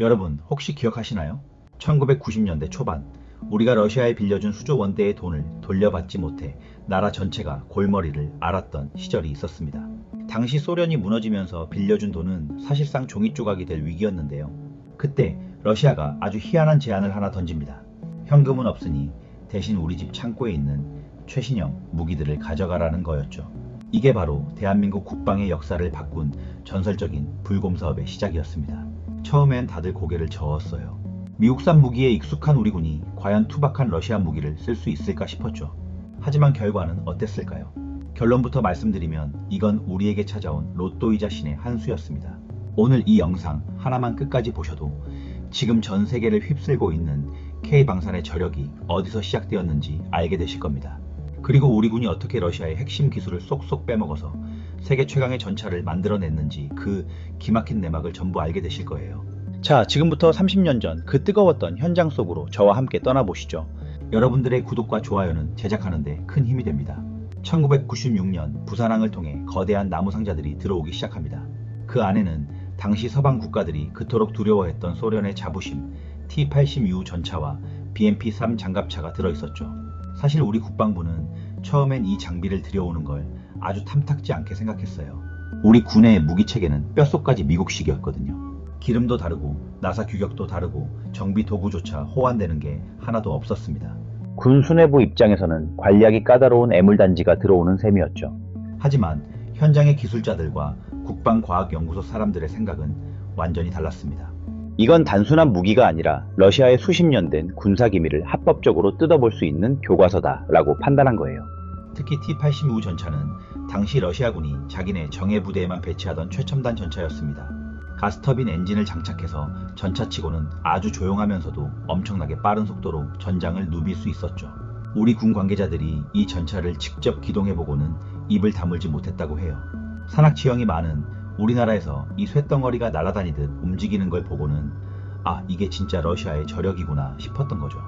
여러분 혹시 기억하시나요? 1990년대 초반 우리가 러시아에 빌려준 수조 원대의 돈을 돌려받지 못해 나라 전체가 골머리를 앓았던 시절이 있었습니다. 당시 소련이 무너지면서 빌려준 돈은 사실상 종이 조각이 될 위기였는데요. 그때 러시아가 아주 희한한 제안을 하나 던집니다. 현금은 없으니 대신 우리 집 창고에 있는 최신형 무기들을 가져가라는 거였죠. 이게 바로 대한민국 국방의 역사를 바꾼 전설적인 불곰 사업의 시작이었습니다. 처음엔 다들 고개를 저었어요. 미국산 무기에 익숙한 우리 군이 과연 투박한 러시아 무기를 쓸 수 있을까 싶었죠. 하지만 결과는 어땠을까요? 결론부터 말씀드리면 이건 우리에게 찾아온 로또이자 신의 한 수였습니다. 오늘 이 영상 하나만 끝까지 보셔도 지금 전 세계를 휩쓸고 있는 K방산의 저력이 어디서 시작되었는지 알게 되실 겁니다. 그리고 우리 군이 어떻게 러시아의 핵심 기술을 쏙쏙 빼먹어서 세계 최강의 전차를 만들어냈는지 그 기막힌 내막을 전부 알게 되실 거예요. 자, 지금부터 30년 전 그 뜨거웠던 현장 속으로 저와 함께 떠나보시죠. 여러분들의 구독과 좋아요는 제작하는데 큰 힘이 됩니다. 1996년 부산항을 통해 거대한 나무 상자들이 들어오기 시작합니다. 그 안에는 당시 서방 국가들이 그토록 두려워했던 소련의 자부심 T-80U 전차와 BMP-3 장갑차가 들어있었죠. 사실 우리 국방부는 처음엔 이 장비를 들여오는 걸 아주 탐탁지 않게 생각했어요. 우리 군의 무기 체계는 뼛속까지 미국식이었거든요. 기름도 다르고 나사 규격도 다르고 정비 도구조차 호환되는 게 하나도 없었습니다. 군 수뇌부 입장에서는 관리하기 까다로운 애물단지가 들어오는 셈이었죠. 하지만 현장의 기술자들과 국방과학연구소 사람들의 생각은 완전히 달랐습니다. 이건 단순한 무기가 아니라 러시아의 수십 년 된 군사 기밀을 합법적으로 뜯어볼 수 있는 교과서다라고 판단한 거예요. 특히 T-80U 전차는 당시 러시아군이 자기네 정예 부대에만 배치하던 최첨단 전차였습니다. 가스터빈 엔진을 장착해서 전차치고는 아주 조용하면서도 엄청나게 빠른 속도로 전장을 누빌 수 있었죠. 우리 군 관계자들이 이 전차를 직접 기동해보고는 입을 다물지 못했다고 해요. 산악 지형이 많은 우리나라에서 이 쇳덩어리가 날아다니듯 움직이는 걸 보고는 아 이게 진짜 러시아의 저력이구나 싶었던 거죠.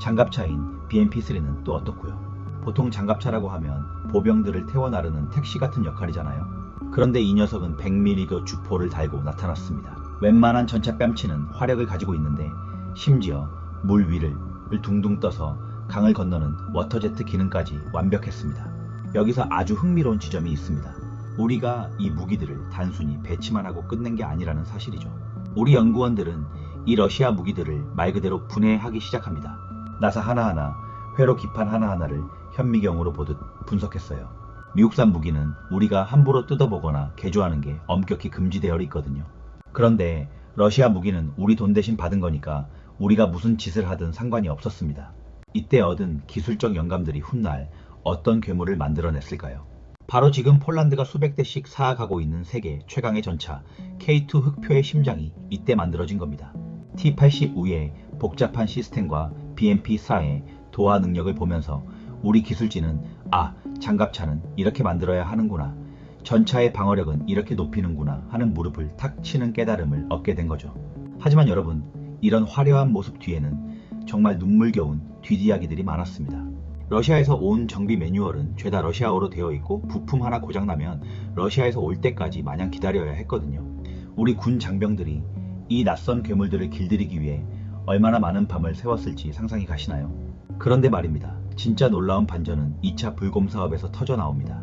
장갑차인 BMP-3는 또 어떻고요? 보통 장갑차라고 하면 보병들을 태워 나르는 택시 같은 역할이잖아요. 그런데 이 녀석은 100mm 주포를 달고 나타났습니다. 웬만한 전차 뺨치는 화력을 가지고 있는데 심지어 물 위를 둥둥 떠서 강을 건너는 워터제트 기능까지 완벽했습니다. 여기서 아주 흥미로운 지점이 있습니다. 우리가 이 무기들을 단순히 배치만 하고 끝낸 게 아니라는 사실이죠. 우리 연구원들은 이 러시아 무기들을 말 그대로 분해하기 시작합니다. 나사 하나하나, 회로 기판 하나하나를 현미경으로 보듯 분석했어요. 미국산 무기는 우리가 함부로 뜯어보거나 개조하는 게 엄격히 금지되어 있거든요. 그런데 러시아 무기는 우리 돈 대신 받은 거니까 우리가 무슨 짓을 하든 상관이 없었습니다. 이때 얻은 기술적 영감들이 훗날 어떤 괴물을 만들어냈을까요? 바로 지금 폴란드가 수백 대씩 쌓아가고 있는 세계 최강의 전차 K2 흑표의 심장이 이때 만들어진 겁니다. T-80 우의 복잡한 시스템과 BMP-4의 도하 능력을 보면서 우리 기술진은 아 장갑차는 이렇게 만들어야 하는구나 전차의 방어력은 이렇게 높이는구나 하는 무릎을 탁 치는 깨달음을 얻게 된 거죠. 하지만 여러분 이런 화려한 모습 뒤에는 정말 눈물겨운 뒷이야기들이 많았습니다. 러시아에서 온 정비 매뉴얼은 죄다 러시아어로 되어 있고 부품 하나 고장나면 러시아에서 올 때까지 마냥 기다려야 했거든요. 우리 군 장병들이 이 낯선 괴물들을 길들이기 위해 얼마나 많은 밤을 세웠을지 상상이 가시나요? 그런데 말입니다. 진짜 놀라운 반전은 2차 불곰 사업에서 터져 나옵니다.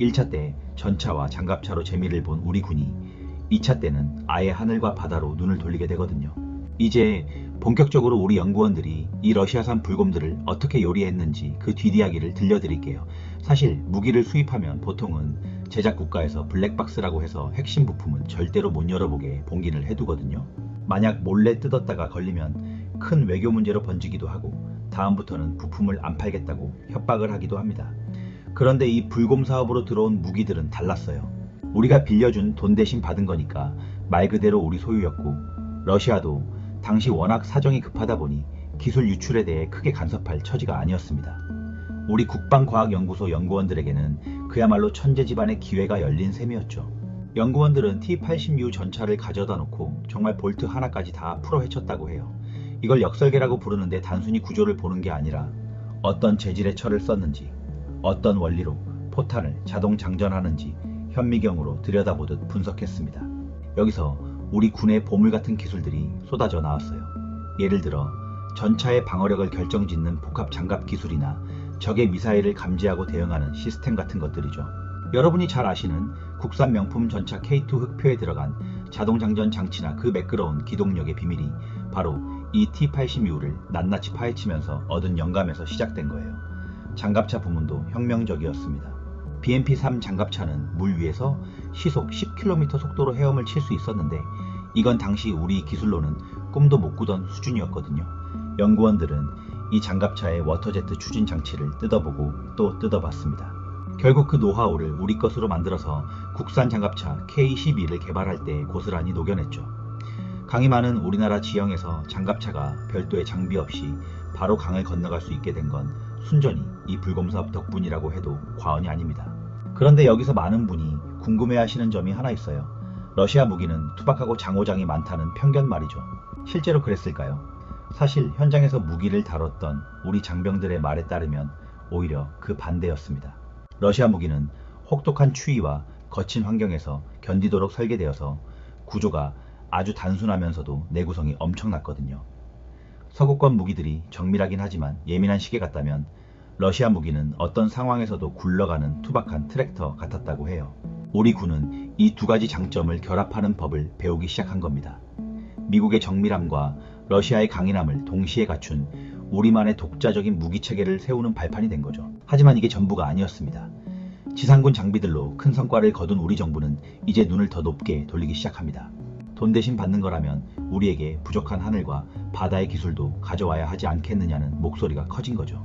1차 때 전차와 장갑차로 재미를 본 우리 군이 2차 때는 아예 하늘과 바다로 눈을 돌리게 되거든요. 이제 본격적으로 우리 연구원들이 이 러시아산 불곰들을 어떻게 요리했는지 그 뒷이야기를 들려드릴게요. 사실 무기를 수입하면 보통은 제작 국가에서 블랙박스라고 해서 핵심 부품은 절대로 못 열어보게 봉기를 해두거든요. 만약 몰래 뜯었다가 걸리면 큰 외교 문제로 번지기도 하고 다음부터는 부품을 안 팔겠다고 협박을 하기도 합니다. 그런데 이 불곰 사업으로 들어온 무기들은 달랐어요. 우리가 빌려준 돈 대신 받은 거니까 말 그대로 우리 소유였고 러시아도 당시 워낙 사정이 급하다 보니 기술 유출에 대해 크게 간섭할 처지가 아니었습니다. 우리 국방과학연구소 연구원들에게는 그야말로 천재 집안의 기회가 열린 셈이었죠. 연구원들은 T-80U 전차를 가져다 놓고 정말 볼트 하나까지 다 풀어 헤쳤다고 해요. 이걸 역설계라고 부르는데 단순히 구조를 보는 게 아니라 어떤 재질의 철을 썼는지, 어떤 원리로 포탄을 자동 장전하는지 현미경으로 들여다보듯 분석했습니다. 여기서 우리 군의 보물 같은 기술들이 쏟아져 나왔어요. 예를 들어 전차의 방어력을 결정짓는 복합 장갑 기술이나 적의 미사일을 감지하고 대응하는 시스템 같은 것들이죠. 여러분이 잘 아시는 국산 명품 전차 K2 흑표에 들어간 자동 장전 장치나 그 매끄러운 기동력의 비밀이 바로 이 T-82를 낱낱이 파헤치면서 얻은 영감에서 시작된 거예요. 장갑차 부문도 혁명적이었습니다. BMP-3 장갑차는 물 위에서 시속 10km 속도로 헤엄을 칠 수 있었는데 이건 당시 우리 기술로는 꿈도 못 꾸던 수준이었거든요. 연구원들은 이 장갑차의 워터제트 추진 장치를 뜯어보고 또 뜯어봤습니다. 결국 그 노하우를 우리 것으로 만들어서 국산 장갑차 K12를 개발할 때 고스란히 녹여냈죠. 강이 많은 우리나라 지형에서 장갑차가 별도의 장비 없이 바로 강을 건너갈 수 있게 된 건 순전히 이 불검사업 덕분이라고 해도 과언이 아닙니다. 그런데 여기서 많은 분이 궁금해하시는 점이 하나 있어요. 러시아 무기는 투박하고 장호장이 많다는 편견 말이죠. 실제로 그랬을까요? 사실 현장에서 무기를 다뤘던 우리 장병들의 말에 따르면 오히려 그 반대였습니다. 러시아 무기는 혹독한 추위와 거친 환경에서 견디도록 설계되어서 구조가 아주 단순하면서도 내구성이 엄청났거든요. 서구권 무기들이 정밀하긴 하지만 예민한 시계 같다면 러시아 무기는 어떤 상황에서도 굴러가는 투박한 트랙터 같았다고 해요. 우리 군은 이 두 가지 장점을 결합하는 법을 배우기 시작한 겁니다. 미국의 정밀함과 러시아의 강인함을 동시에 갖춘 우리만의 독자적인 무기 체계를 세우는 발판이 된 거죠. 하지만 이게 전부가 아니었습니다. 지상군 장비들로 큰 성과를 거둔 우리 정부는 이제 눈을 더 높게 돌리기 시작합니다. 돈 대신 받는 거라면 우리에게 부족한 하늘과 바다의 기술도 가져와야 하지 않겠느냐는 목소리가 커진 거죠.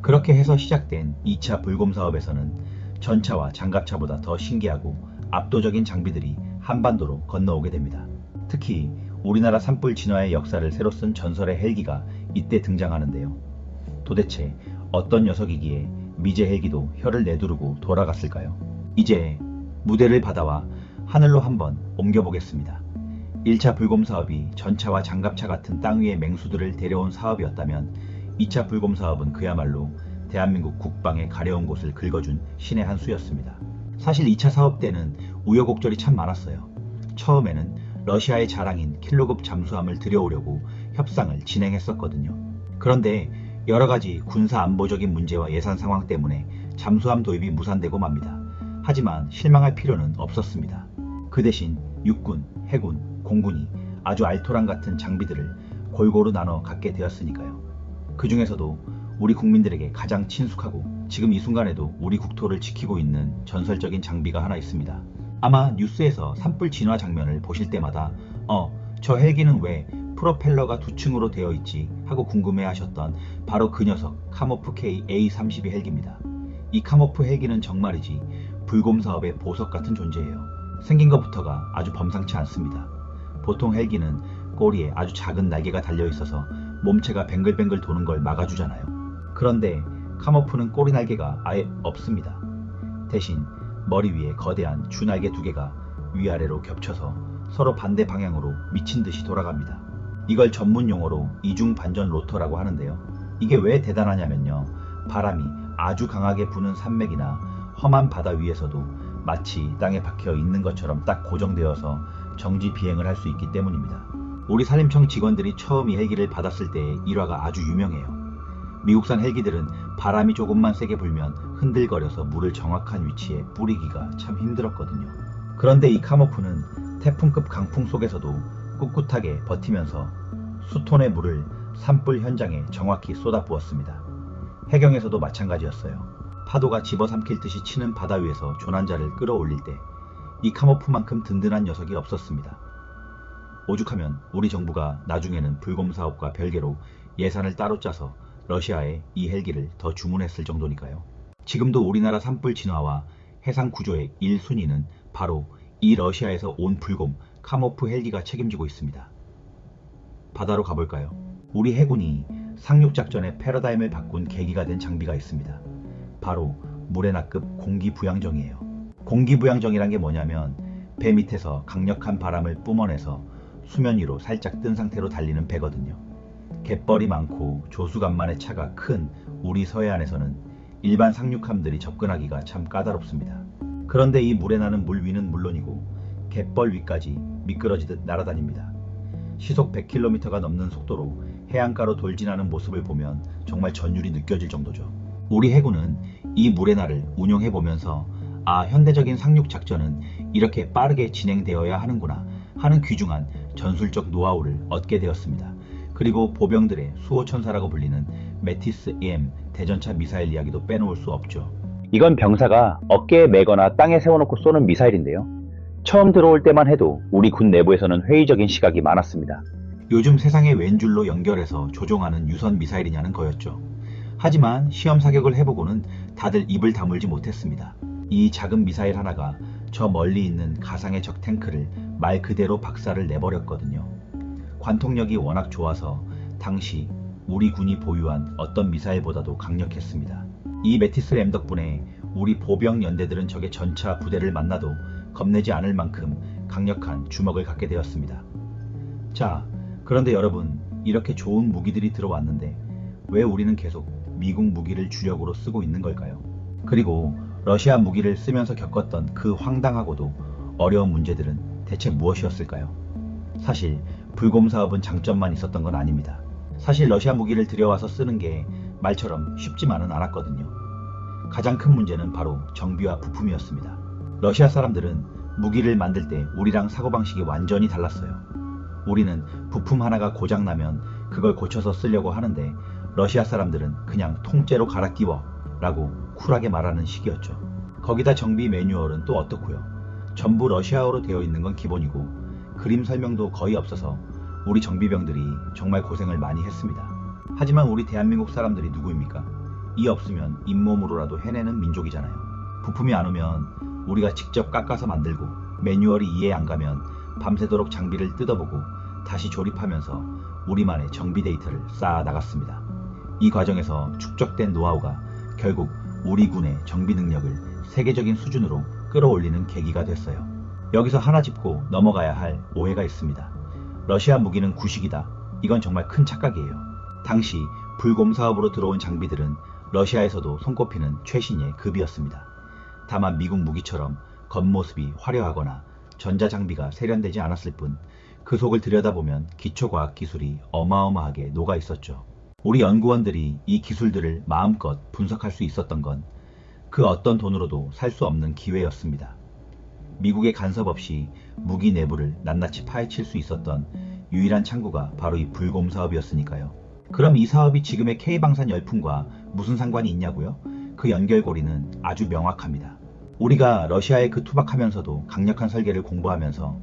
그렇게 해서 시작된 2차 불곰 사업에서는 전차와 장갑차보다 더 신기하고 압도적인 장비들이 한반도로 건너오게 됩니다. 특히 우리나라 산불 진화의 역사를 새로 쓴 전설의 헬기가 이때 등장하는데요. 도대체 어떤 녀석이기에 미제 헬기도 혀를 내두르고 돌아갔을까요? 이제 무대를 받아와 하늘로 한번 옮겨보겠습니다. 1차 불곰 사업이 전차와 장갑차 같은 땅 위의 맹수들을 데려온 사업이었다면 2차 불곰 사업은 그야말로 대한민국 국방의 가려운 곳을 긁어준 신의 한 수였습니다. 사실 2차 사업 때는 우여곡절이 참 많았어요. 처음에는 러시아의 자랑인 킬로급 잠수함을 들여오려고 협상을 진행했었거든요. 그런데 여러 가지 군사 안보적인 문제와 예산 상황 때문에 잠수함 도입이 무산되고 맙니다. 하지만 실망할 필요는 없었습니다. 그 대신 육군, 해군, 공군이 아주 알토란 같은 장비들을 골고루 나눠 갖게 되었으니까요. 그 중에서도 우리 국민들에게 가장 친숙하고 지금 이 순간에도 우리 국토를 지키고 있는 전설적인 장비가 하나 있습니다. 아마 뉴스에서 산불 진화 장면을 보실 때마다 어, 저 헬기는 왜 프로펠러가 두 층으로 되어 있지 하고 궁금해 하셨던 바로 그 녀석 카모프 K A32 헬기입니다. 이 카모프 헬기는 정말이지 불곰 사업의 보석 같은 존재예요. 생긴 것부터가 아주 범상치 않습니다. 보통 헬기는 꼬리에 아주 작은 날개가 달려 있어서 몸체가 뱅글뱅글 도는 걸 막아주잖아요. 그런데 카모프는 꼬리 날개가 아예 없습니다. 대신 머리 위에 거대한 주날개 두 개가 위아래로 겹쳐서 서로 반대 방향으로 미친 듯이 돌아갑니다. 이걸 전문 용어로 이중 반전 로터라고 하는데요. 이게 왜 대단하냐면요. 바람이 아주 강하게 부는 산맥이나 험한 바다 위에서도 마치 땅에 박혀 있는 것처럼 딱 고정되어서 정지 비행을 할 수 있기 때문입니다. 우리 산림청 직원들이 처음 이 헬기를 받았을 때의 일화가 아주 유명해요. 미국산 헬기들은 바람이 조금만 세게 불면 흔들거려서 물을 정확한 위치에 뿌리기가 참 힘들었거든요. 그런데 이 카모프는 태풍급 강풍 속에서도 꿋꿋하게 버티면서 수톤의 물을 산불 현장에 정확히 쏟아부었습니다. 해경에서도 마찬가지였어요. 파도가 집어삼킬 듯이 치는 바다 위에서 조난자를 끌어올릴 때 이 카모프만큼 든든한 녀석이 없었습니다. 오죽하면 우리 정부가 나중에는 불곰 사업과 별개로 예산을 따로 짜서 러시아에 이 헬기를 더 주문했을 정도니까요. 지금도 우리나라 산불 진화와 해상 구조의 1순위는 바로 이 러시아에서 온 불곰 카모프 헬기가 책임지고 있습니다. 바다로 가볼까요? 우리 해군이 상륙작전의 패러다임을 바꾼 계기가 된 장비가 있습니다. 바로 무레나급 공기부양정이에요. 공기부양정이란 게 뭐냐면 배 밑에서 강력한 바람을 뿜어내서 수면 위로 살짝 뜬 상태로 달리는 배거든요. 갯벌이 많고 조수간만의 차가 큰 우리 서해안에서는 일반 상륙함들이 접근하기가 참 까다롭습니다. 그런데 이 물에 나는 물 위는 물론이고 갯벌 위까지 미끄러지듯 날아다닙니다. 시속 100km가 넘는 속도로 해안가로 돌진하는 모습을 보면 정말 전율이 느껴질 정도죠. 우리 해군은 이 물의 날을 운용해 보면서 아, 현대적인 상륙 작전은 이렇게 빠르게 진행되어야 하는구나 하는 귀중한 전술적 노하우를 얻게 되었습니다. 그리고 보병들의 수호천사라고 불리는 메티스 EM 대전차 미사일 이야기도 빼놓을 수 없죠. 이건 병사가 어깨에 매거나 땅에 세워놓고 쏘는 미사일인데요. 처음 들어올 때만 해도 우리 군 내부에서는 회의적인 시각이 많았습니다. 요즘 세상에 웬 줄로 연결해서 조종하는 유선 미사일이냐는 거였죠. 하지만 시험 사격을 해보고는 다들 입을 다물지 못했습니다. 이 작은 미사일 하나가 저 멀리 있는 가상의 적 탱크를 말 그대로 박살을 내버렸거든요. 관통력이 워낙 좋아서 당시 우리 군이 보유한 어떤 미사일보다도 강력했습니다. 이 메티스 램 덕분에 우리 보병 연대들은 적의 전차 부대를 만나도 겁내지 않을 만큼 강력한 주먹을 갖게 되었습니다. 자, 그런데 여러분, 이렇게 좋은 무기들이 들어왔는데 왜 우리는 계속 미국 무기를 주력으로 쓰고 있는 걸까요? 그리고 러시아 무기를 쓰면서 겪었던 그 황당하고도 어려운 문제들은 대체 무엇이었을까요? 사실 불곰 사업은 장점만 있었던 건 아닙니다. 사실 러시아 무기를 들여와서 쓰는 게 말처럼 쉽지만은 않았거든요. 가장 큰 문제는 바로 정비와 부품이었습니다. 러시아 사람들은 무기를 만들 때 우리랑 사고방식이 완전히 달랐어요. 우리는 부품 하나가 고장나면 그걸 고쳐서 쓰려고 하는데 러시아 사람들은 그냥 통째로 갈아 끼워 라고 쿨하게 말하는 식이었죠. 거기다 정비 매뉴얼은 또 어떻고요. 전부 러시아어로 되어 있는 건 기본이고 그림 설명도 거의 없어서 우리 정비병들이 정말 고생을 많이 했습니다. 하지만 우리 대한민국 사람들이 누구입니까? 이 없으면 잇몸으로라도 해내는 민족이잖아요. 부품이 안 오면 우리가 직접 깎아서 만들고 매뉴얼이 이해 안 가면 밤새도록 장비를 뜯어보고 다시 조립하면서 우리만의 정비 데이터를 쌓아 나갔습니다. 이 과정에서 축적된 노하우가 결국 우리 군의 정비 능력을 세계적인 수준으로 끌어올리는 계기가 됐어요. 여기서 하나 짚고 넘어가야 할 오해가 있습니다. 러시아 무기는 구식이다. 이건 정말 큰 착각이에요. 당시 불곰 사업으로 들어온 장비들은 러시아에서도 손꼽히는 최신의 급이었습니다. 다만 미국 무기처럼 겉모습이 화려하거나 전자장비가 세련되지 않았을 뿐 그 속을 들여다보면 기초과학 기술이 어마어마하게 녹아 있었죠. 우리 연구원들이 이 기술들을 마음껏 분석할 수 있었던 건 그 어떤 돈으로도 살 수 없는 기회였습니다. 미국의 간섭 없이 무기 내부를 낱낱이 파헤칠 수 있었던 유일한 창구가 바로 이 불곰 사업이었으니까요. 그럼 이 사업이 지금의 K방산 열풍과 무슨 상관이 있냐고요? 그 연결고리는 아주 명확합니다. 우리가 러시아에 그 투박하면서도 강력한 설계를 공부하면서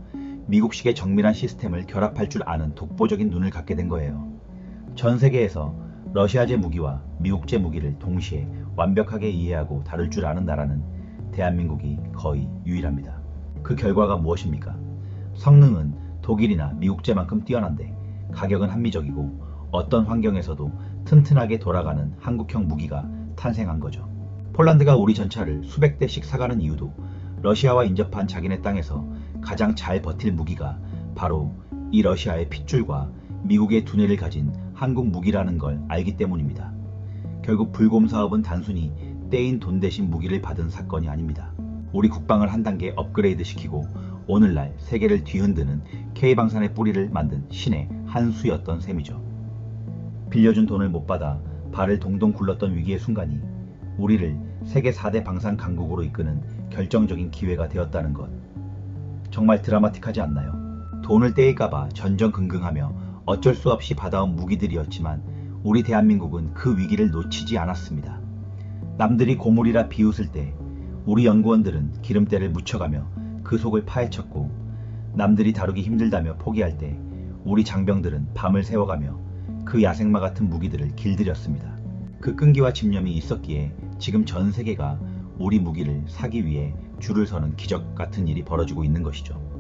미국식의 정밀한 시스템을 결합할 줄 아는 독보적인 눈을 갖게 된 거예요. 전 세계에서 러시아제 무기와 미국제 무기를 동시에 완벽하게 이해하고 다룰 줄 아는 나라는 대한민국이 거의 유일합니다. 그 결과가 무엇입니까? 성능은 독일이나 미국제만큼 뛰어난데 가격은 합리적이고 어떤 환경에서도 튼튼하게 돌아가는 한국형 무기가 탄생한 거죠. 폴란드가 우리 전차를 수백 대씩 사가는 이유도 러시아와 인접한 자기네 땅에서 가장 잘 버틸 무기가 바로 이 러시아의 핏줄과 미국의 두뇌를 가진 한국 무기라는 걸 알기 때문입니다. 결국 불곰 사업은 단순히 떼인 돈 대신 무기를 받은 사건이 아닙니다. 우리 국방을 한 단계 업그레이드 시키고 오늘날 세계를 뒤흔드는 K방산의 뿌리를 만든 신의 한 수였던 셈이죠. 빌려준 돈을 못 받아 발을 동동 굴렀던 위기의 순간이 우리를 세계 4대 방산 강국으로 이끄는 결정적인 기회가 되었다는 것. 정말 드라마틱하지 않나요? 돈을 떼일까봐 전전긍긍하며 어쩔 수 없이 받아온 무기들이었지만 우리 대한민국은 그 위기를 놓치지 않았습니다. 남들이 고물이라 비웃을 때 우리 연구원들은 기름때를 묻혀가며 그 속을 파헤쳤고 남들이 다루기 힘들다며 포기할 때 우리 장병들은 밤을 새워가며 그 야생마 같은 무기들을 길들였습니다. 그 끈기와 집념이 있었기에 지금 전 세계가 우리 무기를 사기 위해 줄을 서는 기적 같은 일이 벌어지고 있는 것이죠.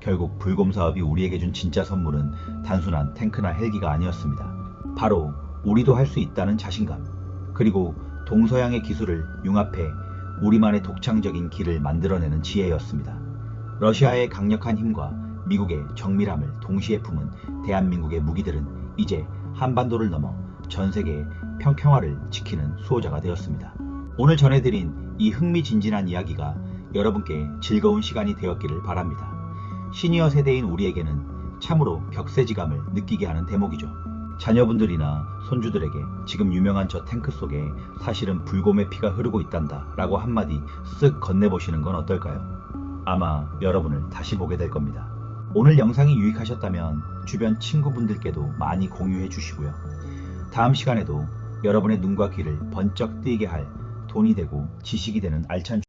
결국 불곰 사업이 우리에게 준 진짜 선물은 단순한 탱크나 헬기가 아니었습니다. 바로 우리도 할 수 있다는 자신감, 그리고 동서양의 기술을 융합해 우리만의 독창적인 길을 만들어내는 지혜였습니다. 러시아의 강력한 힘과 미국의 정밀함을 동시에 품은 대한민국의 무기들은 이제 한반도를 넘어 전 세계의 평평화를 지키는 수호자가 되었습니다. 오늘 전해드린 이 흥미진진한 이야기가 여러분께 즐거운 시간이 되었기를 바랍니다. 시니어 세대인 우리에게는 참으로 격세지감을 느끼게 하는 대목이죠. 자녀분들이나 손주들에게 지금 유명한 저 탱크 속에 사실은 불곰의 피가 흐르고 있단다 라고 한마디 쓱 건네보시는 건 어떨까요? 아마 여러분을 다시 보게 될 겁니다. 오늘 영상이 유익하셨다면 주변 친구분들께도 많이 공유해 주시고요. 다음 시간에도 여러분의 눈과 귀를 번쩍 뜨이게 할 돈이 되고 지식이 되는 알찬